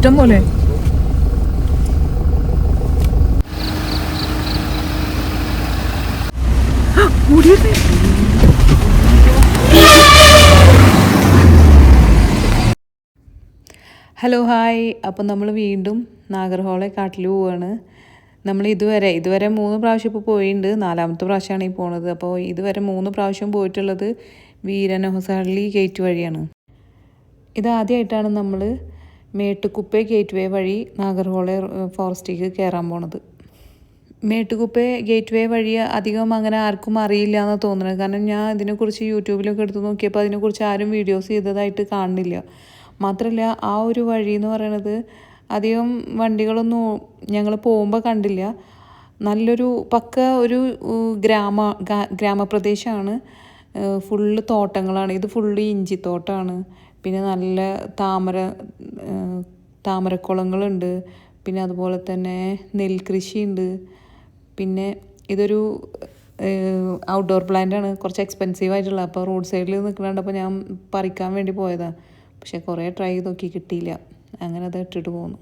ഇഷ്ടം പോലെ hello hi. അപ്പം നമ്മൾ വീണ്ടും നാഗർഹോളെ കാട്ടിൽ പോവുകയാണ് നമ്മൾ ഇതുവരെ ഇതുവരെ മൂന്ന് പ്രാവശ്യം ഇപ്പോൾ പോയിട്ടുണ്ട്. നാലാമത്തെ പ്രാവശ്യമാണ് ഈ പോണത്. അപ്പോൾ ഇതുവരെ മൂന്ന് പ്രാവശ്യം പോയിട്ടുള്ളത് വീരനഹൊസഹള്ളി ഗേറ്റ് വഴിയാണ്. ഇതാദ്യമായിട്ടാണ് നമ്മൾ മേട്ടുക്കുപ്പെ ഗേറ്റ് വേ വഴി നാഗർഹോളെ ഫോറസ്റ്റിലേക്ക് കയറാൻ പോണത്. മേട്ടുകുപ്പെ ഗേറ്റ് വേ വഴി അധികം അങ്ങനെ ആർക്കും അറിയില്ല എന്ന് തോന്നുന്നത് കാരണം ഞാൻ ഇതിനെക്കുറിച്ച് യൂട്യൂബിലൊക്കെ എടുത്ത് നോക്കിയപ്പോൾ അതിനെക്കുറിച്ച് ആരും വീഡിയോസ് ചെയ്തതായിട്ട് കാണുന്നില്ല. മാത്രമല്ല ആ ഒരു വഴി എന്ന് പറയണത് അധികം വണ്ടികളൊന്നും ഞങ്ങൾ പോകുമ്പോൾ കണ്ടില്ല. നല്ലൊരു പക്ക ഒരു ഗ്രാമ ഗ്രാമപ്രദേശമാണ് ഫുള്ള് തോട്ടങ്ങളാണ്. ഇത് ഫുള്ള് ഇഞ്ചിത്തോട്ടമാണ് പിന്നെ നല്ല താമര താമരക്കുളങ്ങളുണ്ട്. പിന്നെ അതുപോലെ തന്നെ നെൽകൃഷിയുണ്ട്. പിന്നെ ഇതൊരു ഔട്ട്ഡോർ പ്ലാന്റ് ആണ്. കുറച്ച് എക്സ്പെൻസീവ് ആയിട്ടുള്ള. അപ്പോൾ റോഡ് സൈഡിൽ നിൽക്കണപ്പോൾ ഞാൻ പറിക്കാൻ വേണ്ടി പോയതാണ് പക്ഷെ കുറേ ട്രൈ ചെയ്ത് നോക്കി കിട്ടിയില്ല. അങ്ങനെ അത് ഇട്ടിട്ട് പോന്നു.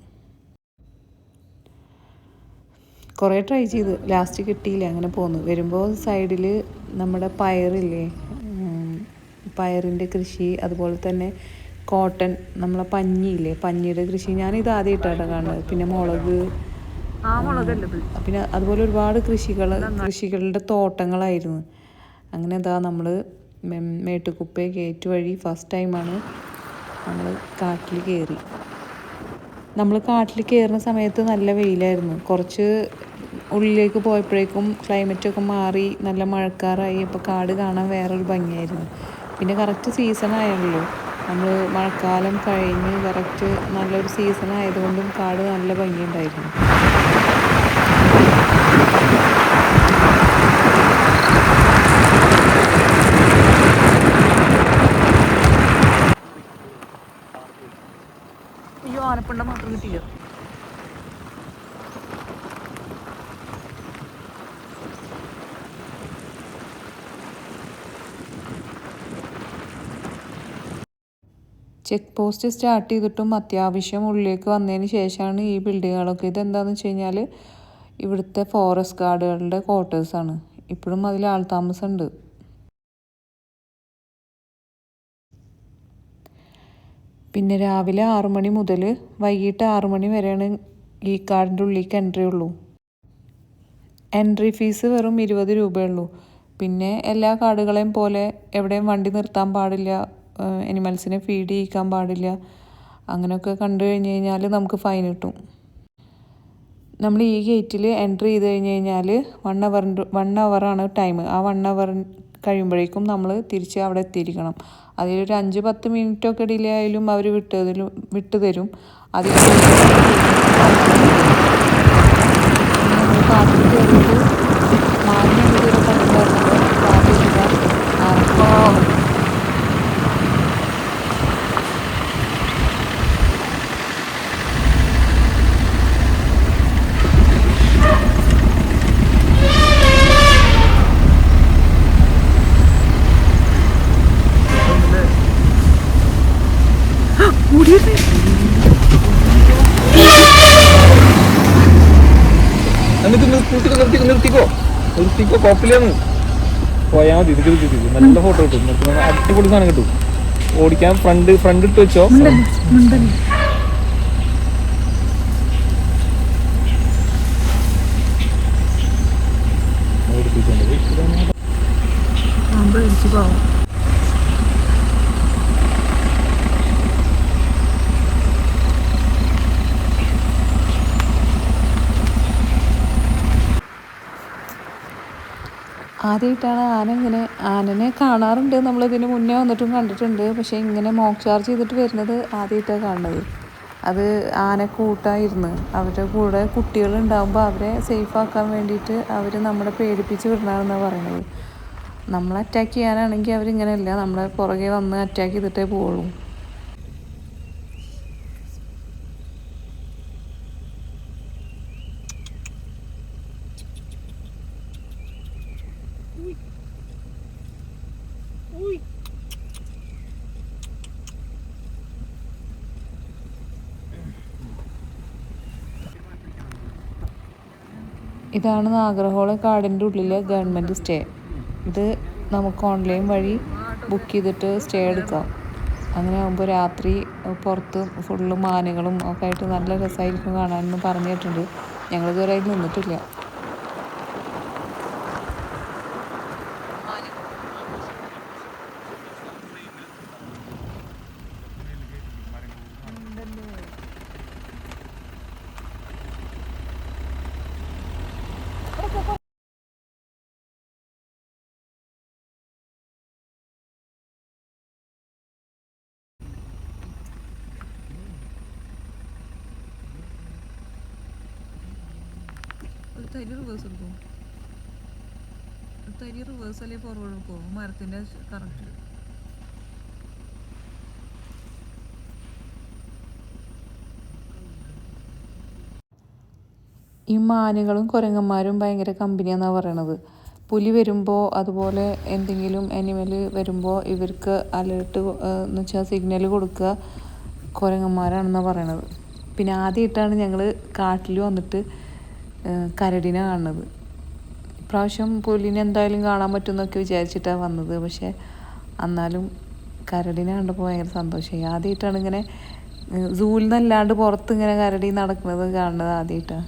കുറേ ട്രൈ ചെയ്ത്. ലാസ്റ്റ് കിട്ടിയില്ല. അങ്ങനെ പോന്നു. വരുമ്പോൾ സൈഡിൽ നമ്മുടെ പയറില്ലേ? പയറിന്റെ കൃഷി അതുപോലെ തന്നെ കോട്ടൺ നമ്മളെ പഞ്ഞിയില്ലേ? പഞ്ഞിയുടെ കൃഷി ഞാനിത് ആദ്യമായിട്ടാണ് കാണുന്നത്. പിന്നെ മുളക്. പിന്നെ അതുപോലെ ഒരുപാട് കൃഷികൾ കൃഷികളുടെ തോട്ടങ്ങളായിരുന്നു. അങ്ങനെ എന്താ നമ്മൾ മേട്ടുക്കുപ്പെ ഗേറ്റ് വഴി ഫസ്റ്റ് ടൈമാണ് നമ്മൾ കാട്ടിൽ കയറി നമ്മൾ കാട്ടിൽ കയറുന്ന സമയത്ത് നല്ല വെയിലായിരുന്നു. കുറച്ച് ഉള്ളിലേക്ക് പോയപ്പോഴേക്കും ക്ലൈമറ്റൊക്കെ മാറി നല്ല മഴക്കാറായി അപ്പോൾ കാട് കാണാൻ വേറൊരു ഭംഗിയായിരുന്നു. പിന്നെ കറക്റ്റ് സീസൺ ആയല്ലോ. നമ്മൾ മഴക്കാലം കഴിഞ്ഞ് കറക്റ്റ് നല്ലൊരു സീസൺ ആയതുകൊണ്ടും കാട് നല്ല ഭംഗിയുണ്ടായിരുന്നു. അയ്യോ ആനപ്പിണ്ട മാത്രം കിട്ടിയില്ല. ചെക്ക് പോസ്റ്റ് സ്റ്റാർട്ട് ചെയ്തിട്ടും അത്യാവശ്യം ഉള്ളിലേക്ക് വന്നതിന് ശേഷമാണ് ഈ ബിൽഡിങ്ങുകളൊക്കെ. ഇതെന്താണെന്ന് വെച്ച് കഴിഞ്ഞാൽ ഇവിടുത്തെ ഫോറസ്റ്റ് ഗാർഡുകളുടെ ക്വാർട്ടേഴ്സാണ് ഇപ്പോഴും അതിൽ ആൾ ആൾതാമസമുണ്ട് പിന്നെ രാവിലെ ആറു മണി മുതൽ വൈകിട്ട് ആറു മണി വരെയാണ് ഈ കാർഡിന്റെ ഉള്ളിലേക്ക് എൻട്രി ഉള്ളൂ. എൻട്രി ഫീസ് വെറും ഇരുപത് രൂപയുള്ളൂ പിന്നെ എല്ലാ കാർഡുകളെയും പോലെ എവിടെയും വണ്ടി നിർത്താൻ പാടില്ല. എനിമൽസിനെ ഫീഡ് ചെയ്യിക്കാൻ പാടില്ല. അങ്ങനെയൊക്കെ കണ്ടു കഴിഞ്ഞ് കഴിഞ്ഞാൽ നമുക്ക് ഫൈൻ കിട്ടും. നമ്മൾ ഈ ഗേറ്റിൽ എൻട്രി ചെയ്ത് കഴിഞ്ഞ് കഴിഞ്ഞാൽ വൺ അവറിന്റെ വൺ അവറാണ് ടൈം ആ വൺ അവർ കഴിയുമ്പോഴേക്കും നമ്മൾ തിരിച്ച് അവിടെ എത്തിയിരിക്കണം. അതിലൊരു അഞ്ച് പത്ത് മിനിറ്റൊക്കെ ഡിലേ ആയാലും അവർ വിട്ടതിലും വിട്ടു തരും. അതിൽ കാട്ടിൽ കയറിയിട്ട് ഇതുവരെ എന്നിട്ട് നിർത്തി നിർത്തി നിർത്തിക്കോ. നിർത്തിക്കോ കുഴപ്പമില്ലാന്ന്. പോയാൽ മതി ഇത് ഇത് നല്ല ഫോട്ടോ കിട്ടും അടിപൊളി സാധനം കിട്ടും. ഓടിക്കാൻ ഫ്രണ്ട് ഫ്രണ്ട് ഇട്ട് വെച്ചോ. മിണ്ടല്ലേ. ആദ്യമായിട്ടാണ് ആന ഇങ്ങനെ ആനനെ കാണാറുണ്ട്. നമ്മൾ ഇതിന് മുന്നേ വന്നിട്ടും കണ്ടിട്ടുണ്ട്. പക്ഷേ ഇങ്ങനെ മോക്ക് ചാർജ് ചെയ്തിട്ട് വരുന്നത് ആദ്യമായിട്ടാണ് കാണുന്നത്. അത് ആനക്കൂട്ടായിരുന്നു അവരുടെ കൂടെ കുട്ടികളുണ്ടാകുമ്പോൾ അവരെ സേഫ് ആക്കാൻ വേണ്ടിയിട്ട് അവർ നമ്മളെ പേടിപ്പിച്ച് വിടണമെന്നാണ് പറയുന്നത് നമ്മളെ അറ്റാക്ക് ചെയ്യാനാണെങ്കിൽ അവരിങ്ങനെയല്ല. നമ്മളെ പുറകെ വന്ന് അറ്റാക്ക് ചെയ്തിട്ടേ പോവുള്ളൂ. ഇതാണ് നാഗർഹോള കാടിന്റെ ഉള്ളിലെ ഗവൺമെന്റ് സ്റ്റേ. ഇത് നമുക്ക് ഓൺലൈൻ വഴി ബുക്ക് ചെയ്തിട്ട് സ്റ്റേ എടുക്കാം. അങ്ങനെ ആകുമ്പോൾ രാത്രി പുറത്ത് ഫുള്ള് മാനുകളും ഒക്കെ ആയിട്ട് നല്ല രസമായിരിക്കും കാണാനെന്ന് പറഞ്ഞു കേട്ടിട്ടുണ്ട് ഞങ്ങളിതുവരെ നിന്നിട്ടില്ല. തരി റിവേഴ്സ് എടുക്കും തരി റിവേഴ്സ് അല്ലെങ്കിൽ ഫോർവേഡ് എടുക്കുമോ മരത്തിന്റെ കറക്റ്റ് ഈ മാനുകളും കുരങ്ങന്മാരും ഭയങ്കര കമ്പനിയാണെന്നാണ് പറയണത്. പുലി വരുമ്പോൾ അതുപോലെ എന്തെങ്കിലും അനിമൽ വരുമ്പോൾ ഇവർക്ക് അലേർട്ട് എന്ന് വെച്ചാൽ സിഗ്നൽ കൊടുക്കുക കുരങ്ങന്മാരാണെന്നാണ് പറയണത്. പിന്നെ ആദ്യമായിട്ടാണ് ഞങ്ങൾ കാട്ടിൽ വന്നിട്ട് കരടിനെ കാണുന്നത്. ഇപ്രാവശ്യം പുലിനെ എന്തായാലും കാണാൻ പറ്റുമെന്നൊക്കെ വിചാരിച്ചിട്ടാണ് വന്നത്. പക്ഷേ എന്നാലും കരടിനെ കണ്ടപ്പോൾ ഭയങ്കര സന്തോഷമായി. ആദ്യമായിട്ടാണ് ഇങ്ങനെ സൂവിൽ പുറത്ത് ഇങ്ങനെ കരടി നടക്കുന്നത് കാണുന്നത് ആദ്യമായിട്ടാണ്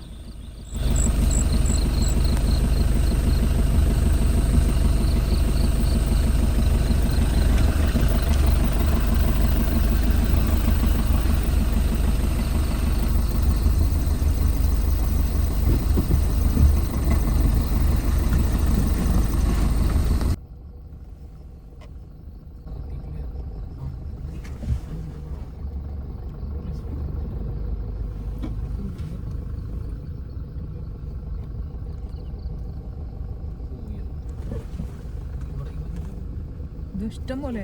ഇത് ഇഷ്ടം പോലെ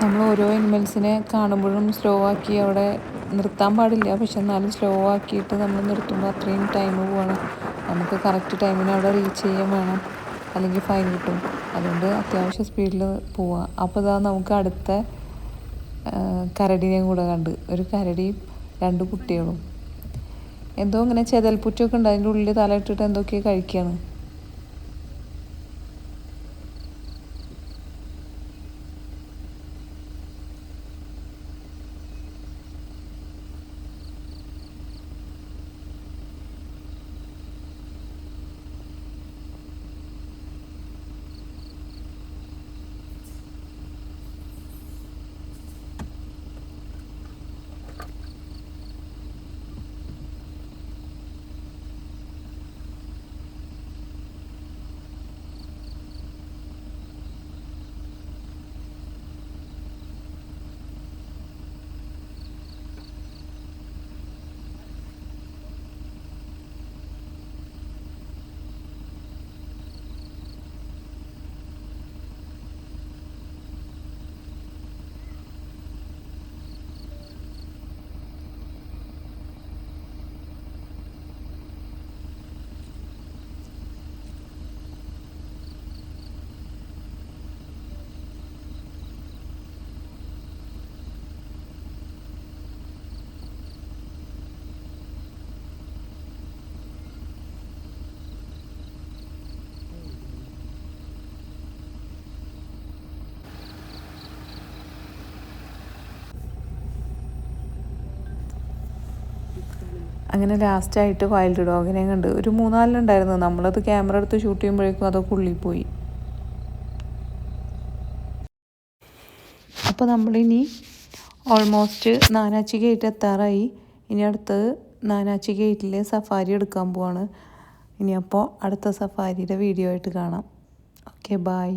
നമ്മൾ ഓരോ അനിമൽസിനെ കാണുമ്പോഴും സ്ലോ ആക്കി അവിടെ നിർത്താൻ പാടില്ല. പക്ഷെ എന്നാലും സ്ലോ ആക്കിയിട്ട് നമ്മൾ നിർത്തുമ്പോൾ അത്രയും ടൈം പോകണം നമുക്ക് കറക്റ്റ് ടൈമിന് അവിടെ റീച്ച് ചെയ്യാൻ വേണം. അല്ലെങ്കിൽ ഫൈൻ കിട്ടും. അതുകൊണ്ട് അത്യാവശ്യം സ്പീഡിൽ പോവാം. അപ്പോൾ ഇതാ നമുക്ക് അടുത്ത കരടിനെയും കൂടെ കണ്ട്. ഒരു കരടിയും രണ്ട് കുട്ടികളും. എന്തോ ഇങ്ങനെ ചെതൽപ്പുറ്റൊക്കെ ഉണ്ട്. അതിന്റെ ഉള്ളിൽ തല ഇട്ടിട്ട് എന്തൊക്കെയോ കഴിക്കുകയാണ് അങ്ങനെ ലാസ്റ്റായിട്ട് വൈൽഡ് ഡോഗിനെ കണ്ട്. ഒരു മൂന്നാലിനുണ്ടായിരുന്നു നമ്മളത് ക്യാമറ എടുത്ത് ഷൂട്ട് ചെയ്യുമ്പോഴേക്കും അതൊക്കെ ഉള്ളിപ്പോയി. അപ്പോൾ നമ്മളിനി ഓൾമോസ്റ്റ് നാനാച്ചി ഗേറ്റ് എത്താറായി. ഇനി അടുത്തത് നാനാച്ചി ഗേറ്റിലെ സഫാരി എടുക്കാൻ പോവാണ്. ഇനി അപ്പോൾ അടുത്ത സഫാരിയുടെ വീഡിയോ ആയിട്ട് കാണാം. Okay bye